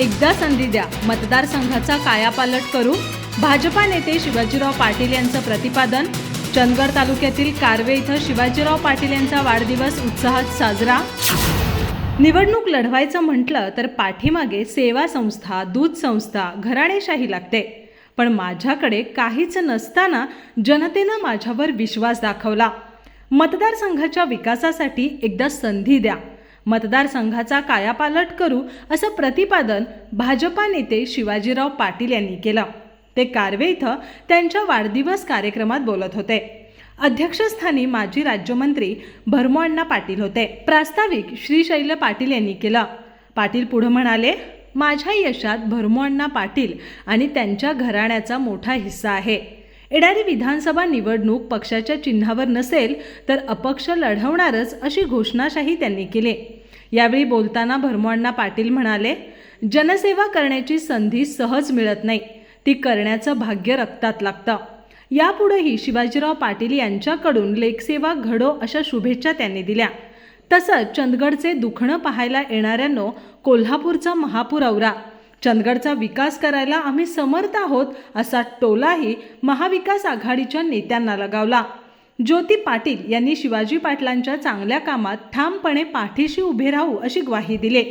एकदा संधी द्या. मतदारसंघाचा कायापालट करू. भाजपा नेते शिवाजीराव पाटील यांचं प्रतिपादन. चंदगड तालुक्यातील कारवे इथं शिवाजीराव पाटील यांचा वाढदिवस उत्साहात साजरा. निवडणूक लढवायचं म्हटलं तर पाठीमागे सेवा संस्था दूध संस्था घराणेशाही लागते. पण माझ्याकडे काहीच नसताना जनतेनं माझ्यावर विश्वास दाखवला. मतदारसंघाच्या विकासासाठी एकदा संधी द्या. मतदारसंघाचा कायापालट करू असं प्रतिपादन भाजपा नेते शिवाजीराव पाटील यांनी केलं. ते कारवे इथं त्यांच्या वाढदिवस कार्यक्रमात बोलत होते. अध्यक्षस्थानी माजी राज्यमंत्री भरमोअण्णा पाटील होते. प्रास्ताविक श्रीशैल पाटील यांनी केलं. पाटील पुढं म्हणाले माझ्या यशात भरमोअण्णा पाटील आणि त्यांच्या घराण्याचा मोठा हिस्सा आहे. येणारी विधानसभा निवडणूक पक्षाच्या चिन्हावर नसेल तर अपक्ष लढवणारच अशी घोषणाशाही त्यांनी केली. यावेळी बोलताना भरमोअण्णा पाटील म्हणाले जनसेवा करण्याची संधी सहज मिळत नाही. ती करण्याचं भाग्य रक्तात लागतं. यापुढेही शिवाजीराव पाटील यांच्याकडून लेखसेवा घडो अशा शुभेच्छा त्यांनी दिल्या. तसंच चंदगडचे दुखणं पाहायला येणाऱ्यांनो कोल्हापूरचा महापूर औरा. चंदगडचा विकास करायला आम्ही समर्थ आहोत असा टोलाही महाविकास आघाडीच्या नेत्यांना लगावला. ज्योती पाटील यांनी शिवाजी पाटलांच्या चांगल्या कामात ठामपणे पाठीशी उभे राहू अशी ग्वाही दिली.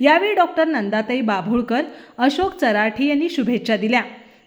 यावेळी डॉक्टर नंदाताई बाभुळकर अशोक चराठी यांनी शुभेच्छा दिल्या.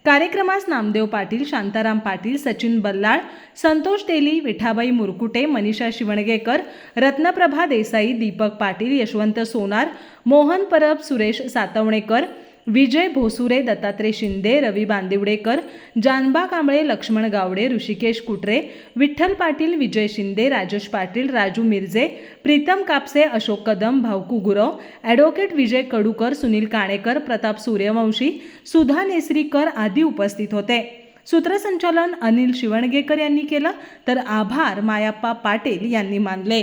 कार्यक्रमास नामदेव पाटील शांताराम पाटील सचिन बल्लाळ संतोष तेली विठाबाई मुरकुटे मनीषा शिवणगेकर रत्नप्रभा देसाई दीपक पाटील यशवंत सोनार मोहन परब सुरेश सातवणेकर विजय भोसुरे दत्तात्रय शिंदे रवी बांदिवडेकर जानबा कांबळे लक्ष्मण गावडे ऋषिकेश कुटरे विठ्ठल पाटील विजय शिंदे राजेश पाटील राजू मिरजे प्रीतम कापसे अशोक कदम भाऊकू गुरव ॲडव्होकेट विजय कडूकर सुनील काणेकर प्रताप सूर्यवंशी सुधा नेसरीकर आदी उपस्थित होते. सूत्रसंचालन अनिल शिवणगेकर यांनी केलं तर आभार मायाप्पा पाटील यांनी मानले.